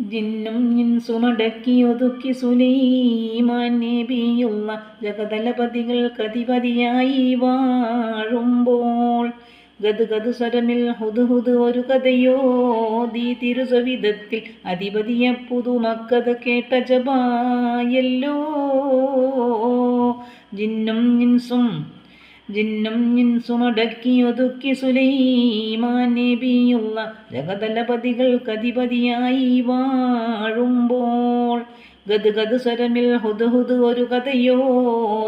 ജിന്നും ഇൻസുമടക്കി ഒതുക്കി സുലൈമാൻ നബിയുള്ള ജഗതലപതികൾ കതിപതിയായി വാഴുമ്പോൾ ഗതുഗതു ഗത് സ്വരമിൽ ഹുദ് ഒരു കഥയോ ദീ തിരുസവിധത്തിൽ അധിപതിയ പുതുമക്കഥ കേട്ട ജപായല്ലോ. ജിന്നും ഇൻസും ജിന്നും ഇൻസുമടക്കി ഒതുക്കി സുലൈമാൻ നബിയുള്ള ജഗതലപതികൾ കതിപതിയായി വാഴുമ്പോൾ ഗത് സ്വരമിൽ ഹുതുഹുത് ഒരു കഥയോ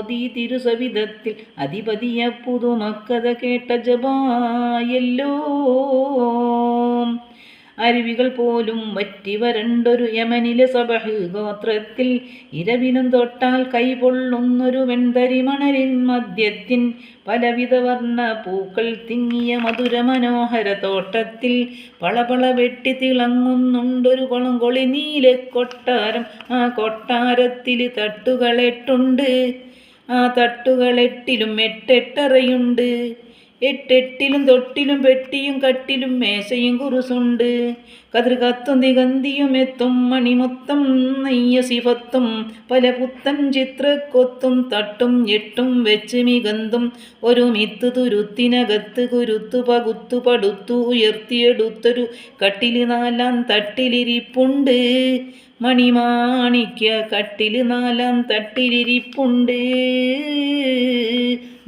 ദീ തിരുസവിധത്തിൽ അധിപതിയ പുതുമക്കഥ കേട്ട ജപായല്ലോ അരുവികൾ പോലും വറ്റി വരണ്ടൊരു യമനിലെ സബഹ് ഗോത്രത്തിൽ ഇരവിനും തൊട്ടാൽ കൈപൊള്ളുന്നൊരു വെൺതരി മണലിൻ മദ്യത്തിൻ പലവിധ വർണ പൂക്കൾ തിങ്ങിയ മധുര മനോഹര തോട്ടത്തിൽ പളപള വെട്ടി തിളങ്ങുന്നുണ്ടൊരു കൊളംകൊളി നീല കൊട്ടാരം. ആ കൊട്ടാരത്തിൽ തട്ടുകളെട്ടുണ്ട്. ആ തട്ടുകളെട്ടിലും എട്ടെട്ടറയുണ്ട്. എട്ടെട്ടിലും തൊട്ടിലും പെട്ടിയും കട്ടിലും മേശയും കുറുസുണ്ട്. കതിർ കത്തും ദിഗന്തിയും എത്തും മണിമൊത്തം നെയ്യ സിഫത്തും. പല പുത്തൻ ചിത്രക്കൊത്തും തട്ടും എട്ടും വെച്ച് മികന്തും. ഒരു മിത്ത് തുരുത്തിനകത്ത് കുരുത്തു പകുത്തു പടുത്തു ഉയർത്തിയെടുത്തൊരു കട്ടിൽ നാലാം തട്ടിലിരിപ്പുണ്ട്. മണിമാണിക്യ കട്ടിൽ നാലാം തട്ടിലിരിപ്പുണ്ട്.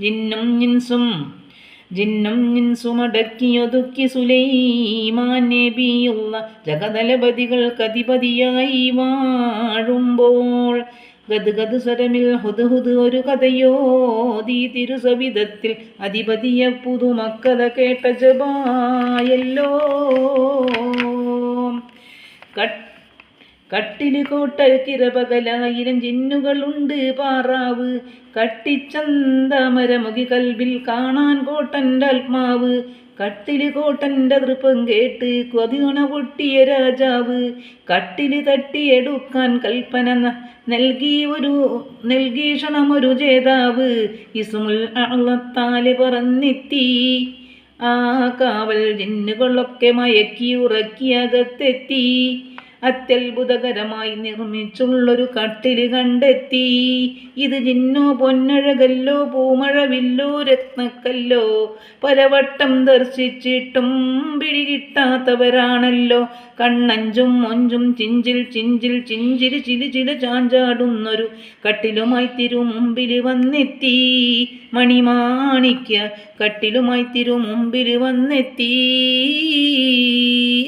ജിന്നും ജിൻസും ജിന്നും ഇൻസുമടക്കിയൊതുക്കി സുലൈമാൻ നബിയുള്ള ജഗതലപതികൾ കതിപതിയായി വാഴുമ്പോൾ ഗതുഗത് ഗത് സ്വരമിൽ ഹുദ് ഹുദ് ഒരു കഥയോ ദീ തിരുസവിധത്തിൽ അധിപതിയ പുതുമക്കഥ കേട്ട ജപായല്ലോ. കട്ട് കട്ടിൽ കിരപകലായിരം ജിന്നുകളുണ്ട് പാറാവ്. കട്ടിച്ചന്തമരമുകി കൽവിൽ കാണാൻ കോട്ടന്റെ ആത്മാവ്. കട്ടിൽ കോട്ടന്റെ തൃപ്പം കേട്ട് കൊതിനുണ പൊട്ടിയ രാജാവ്. കട്ടിൽ തട്ടിയെടുക്കാൻ കൽപ്പന നൽകി ഒരു നൽകീഷണമൊരു ക്ഷണമൊരു ജേതാവ്. ഇസുമുൽ അള്ളത്താൽ പറന്നെത്തി. ആ കാവൽ ജിന്നുകളൊക്കെ മയക്കി ഉറക്കി അകത്തെത്തി. അത്യത്ഭുതകരമായി നിർമ്മിച്ചുള്ളൊരു കട്ടിൽ കണ്ടെത്തി. ഇത് ജിന്നോ പൊന്നഴകല്ലോ പൂമഴവില്ലോ രത്നക്കല്ലോ. പലവട്ടം ദർശിച്ചിട്ടും പിടികിട്ടാത്തവരാണല്ലോ. കണ്ണഞ്ചും മൊഞ്ചും ചിഞ്ചിൽ ചിഞ്ചിൽ ചിഞ്ചിൽ ചിലി ചില ചാഞ്ചാടുന്നൊരു കട്ടിലുമായി തിരു മുമ്പിൽ വന്നെത്തി. മണിമാണിക്യ കട്ടിലുമായി തിരു മുമ്പിൽ വന്നെത്തി.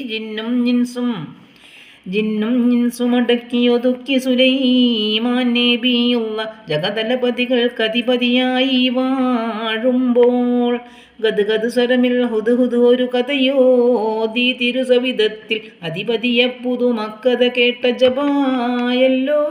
ജിന്നും ജിൻസും ജിന്നും ഇൻസുമടക്കി ഒതുക്കി സുലൈമാൻ നബിയുള്ള ജഗതലപതികൾ കതിപതിയായി വാഴുമ്പോൾ ഗത് സ്വരമിൽ ഹുദ് ഒരു കഥയോ ദീ തിരുസവിധത്തിൽ അധിപതിയ പുതുമക്കഥ കേട്ട ജപായല്ലോ.